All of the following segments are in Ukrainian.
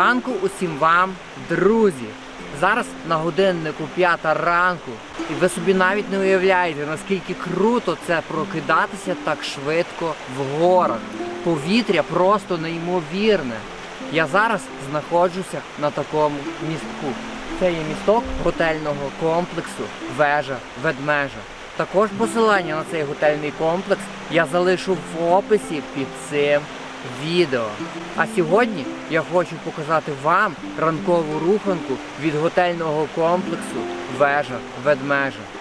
Ранку усім вам, друзі! Зараз на годиннику п'ята ранку, і ви собі навіть не уявляєте, наскільки круто це прокидатися так швидко в горах. Повітря просто неймовірне. Я зараз знаходжуся на такому містку. Це є місток готельного комплексу Вежа Ведмежа. Також посилання на цей готельний комплекс я залишу в описі під цим відео. А сьогодні я хочу показати вам ранкову руханку від готельного комплексу Вежа Ведмежа.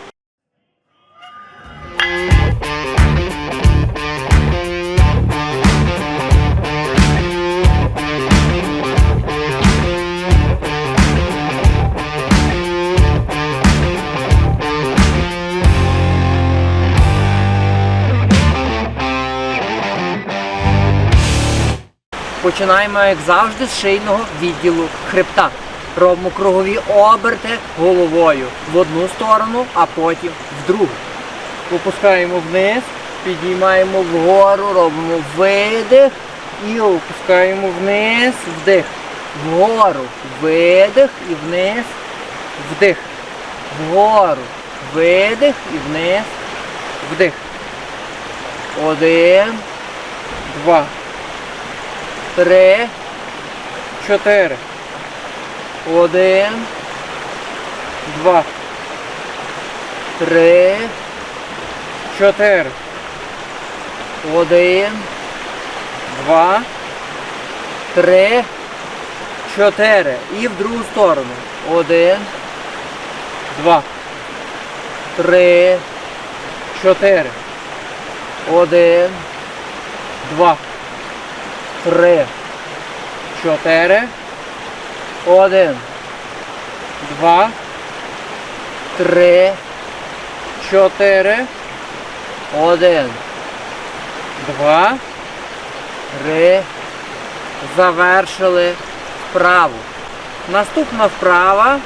Починаємо, як завжди, з шийного відділу хребта. Робимо кругові оберти головою в одну сторону, а потім в другу. Опускаємо вниз, підіймаємо вгору, робимо видих і опускаємо вниз, вдих. Вгору, видих і вниз, вдих. Вгору, видих і вниз, вдих. Один, два три, чотири. Один, два, три, чотири. Один, два, три, чотири. І в другу сторону. Один, два, три, чотири. Один, два три, чотири, один, два, три, чотири, один, два, три. Завершили вправу. Наступна вправа.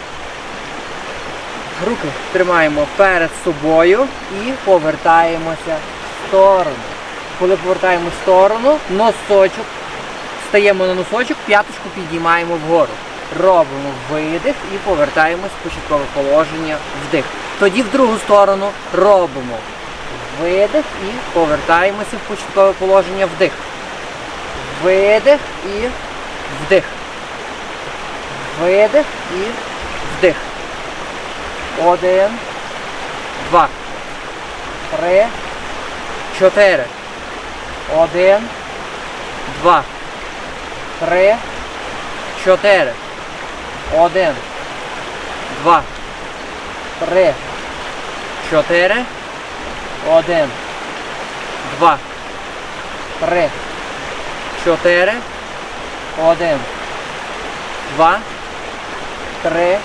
Руки тримаємо перед собою і повертаємося в сторону. Коли повертаємо в сторону, носочок Стаємо на носочок, п'яточку підіймаємо вгору. Робимо видих і повертаємось в початкове положення вдих. Тоді в другу сторону робимо видих і повертаємося в початкове положення вдих. Видих і вдих. Видих і вдих. Один, два, три, чотири. Один, два три, чотири. Один. Два. Три. Чотири. Один. Два. Три. Чотири. Один. Два. Три.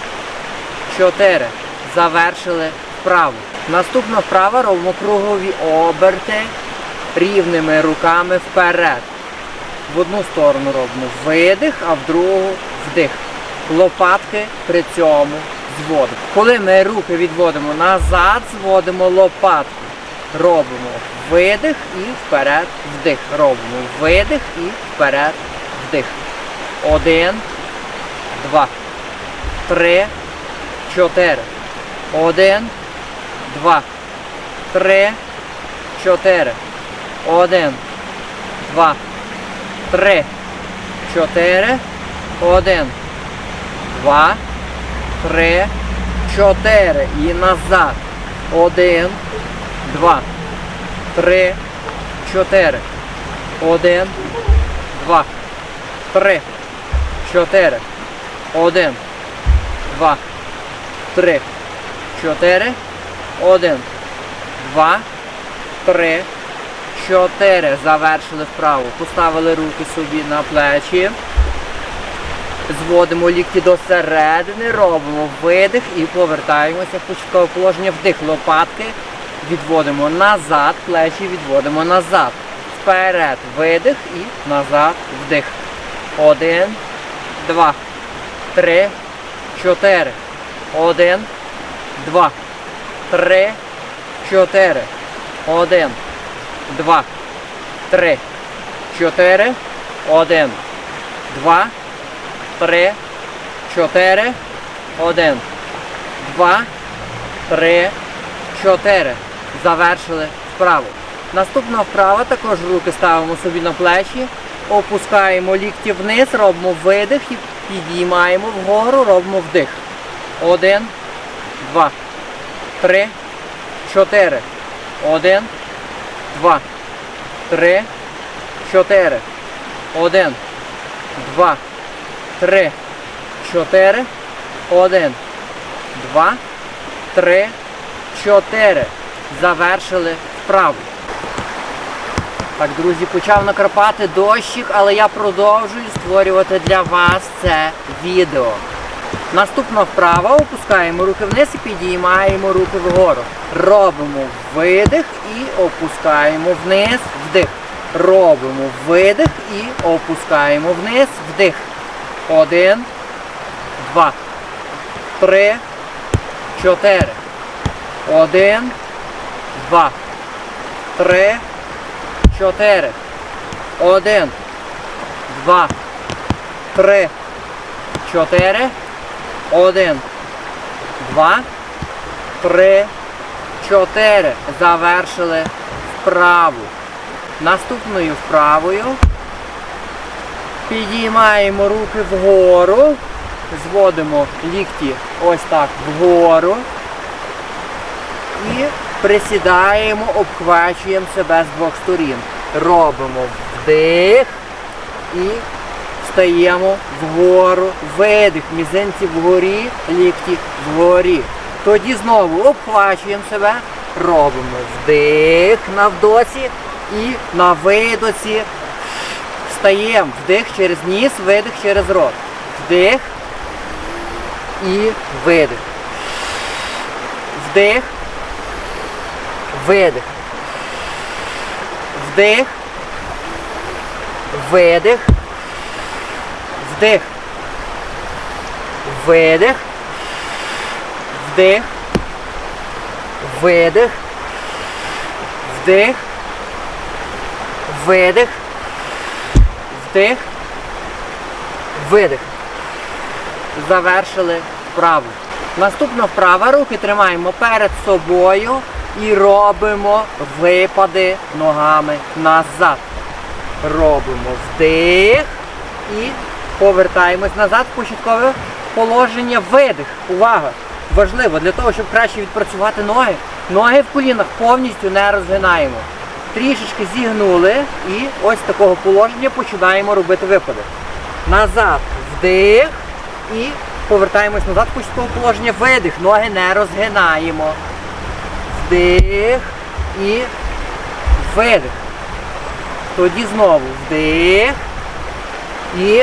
Чотири. Завершили вправу. Наступна вправа робимо кругові оберти рівними руками вперед. В одну сторону робимо видих, а в другу вдих. Лопатки при цьому зводимо. Коли ми руки відводимо назад, зводимо лопатку. Робимо видих і вперед вдих. Робимо видих і вперед вдих. Один, два, три, чотири. Один, два, три, чотири. Один, два три, чотири, один, два, три, чотири. І назад. Один, два, три, чотири. Один, два, три, чотири. Один, два, три, чотири. Один, два, три. Чотири. Завершили вправу. Поставили руки собі на плечі. Зводимо лікті до середини, робимо видих і повертаємося в початкове положення вдих. Лопатки відводимо назад, плечі відводимо назад. Вперед видих і назад вдих. Один, два, три, чотири. Один, два, три, чотири. Один два, три, чотири, один, два, три, чотири, один, два, три, чотири. Завершили вправу. Наступна вправа також руки ставимо собі на плечі, опускаємо лікті вниз, робимо видих і підіймаємо вгору, робимо вдих. Один, два, три, чотири. Один, два, три, чотири. Один, два, три, чотири. Один, два, три, чотири. Завершили вправу. Так, друзі, почав накрапати дощик, але я продовжую створювати для вас це відео. Наступна вправа, опускаємо руки вниз і підіймаємо руки вгору. Робимо видих і опускаємо вниз, вдих. Робимо видих і опускаємо вниз, вдих. Один, два, три, чотири. Один, два, три, чотири. Один, два, три, чотири. Один, два, три, чотири. Завершили вправу. Наступною вправою підіймаємо руки вгору, зводимо лікті ось так вгору і присідаємо, обхвачуємо себе з двох сторін. Робимо вдих і встаємо вгору, видих, мізинці вгорі, лікті вгорі. Тоді знову обхвачуємо себе, робимо вдих на вдосі і на видосі встаємо. Вдих через ніс, видих через рот. Вдих і видих. Вдих. Видих. Вдих. Видих. Вдих. Видих. Вдих. Видих. Вдих. Видих. Вдих. Видих. Завершили вправу. Наступна вправа. Руки тримаємо перед собою і робимо випади ногами назад. Робимо вдих і повертаємось назад початкове положення видих. Увага! Важливо для того, щоб краще відпрацювати ноги. Ноги в колінах повністю не розгинаємо. Трішечки зігнули і ось такого положення починаємо робити випади. Назад вдих і повертаємось назад початкове положення видих. Ноги не розгинаємо. Вдих і видих. Тоді знову вдих і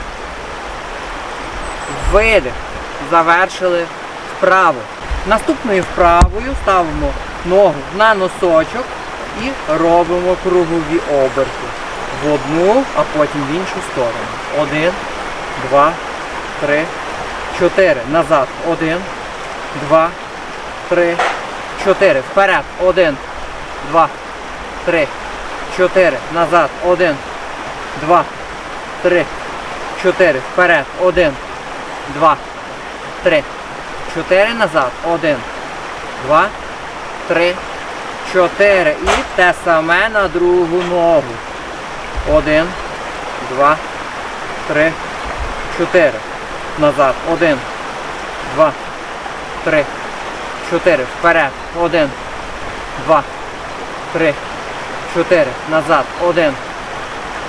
Видих. Завершили вправу. Наступною вправою ставимо ногу на носочок і робимо кругові оберти. В одну, а потім в іншу сторону. Один, два, три, чотири. Назад. Один, два, три, чотири. Вперед. Один, два, три, чотири. Назад. Один, два, три, чотири. Вперед. Один, два, три, чотири. Назад. Один, два, три, чотири. І те саме на другу ногу. Один, два, три, чотири. Назад. Один, два, три, чотири. Вперед. Один, два, три, чотири. Назад. Один,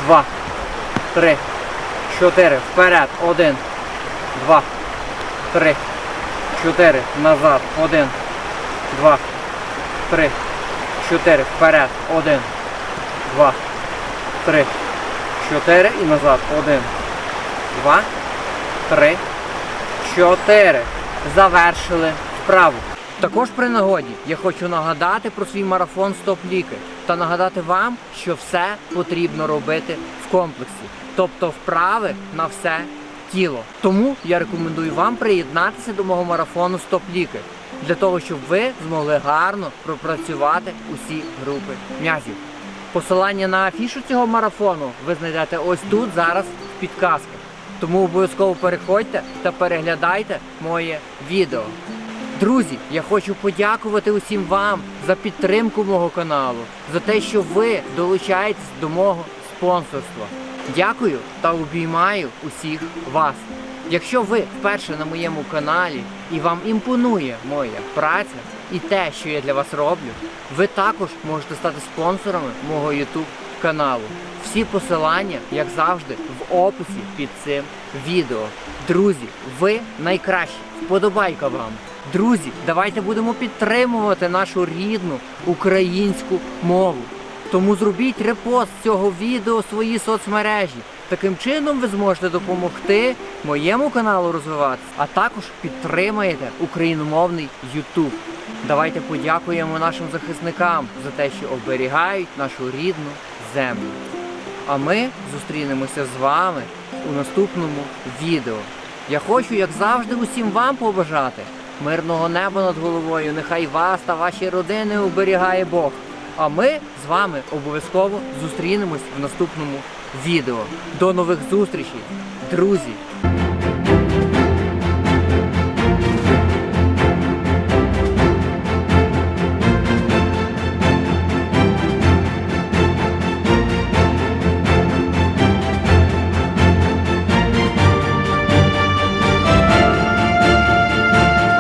два, три, чотири. Вперед. Один, два, три, чотири. Назад. Один, два, три, чотири. Вперед. Один, два, три, чотири. І назад. Один, два, три, чотири. Завершили вправу. Також при нагоді я хочу нагадати про свій марафон Стоп ліки та нагадати вам, що все потрібно робити в комплексі, тобто вправи на все тіло. Тому я рекомендую вам приєднатися до мого марафону Стоп ліки для того, щоб ви змогли гарно пропрацювати усі групи м'язів. Посилання на афішу цього марафону ви знайдете ось тут зараз в підказках. Тому обов'язково переходьте та переглядайте моє відео. Друзі, я хочу подякувати усім вам за підтримку мого каналу, за те, що ви долучаєтесь до мого спонсорства. Дякую та обіймаю усіх вас. Якщо ви вперше на моєму каналі і вам імпонує моя праця і те, що я для вас роблю, ви також можете стати спонсорами мого YouTube каналу. Всі посилання, як завжди, в описі під цим відео. Друзі, ви найкращі. Вподобайка вам. Друзі, давайте будемо підтримувати нашу рідну українську мову. Тому зробіть репост цього відео в свої соцмережі. Таким чином ви зможете допомогти моєму каналу розвиватися, а також підтримаєте україномовний YouTube. Давайте подякуємо нашим захисникам за те, що оберігають нашу рідну землю. А ми зустрінемося з вами у наступному відео. Я хочу, як завжди, усім вам побажати мирного неба над головою. Нехай вас та ваші родини оберігає Бог. А ми з вами обов'язково зустрінемось в наступному відео. До нових зустрічей, друзі!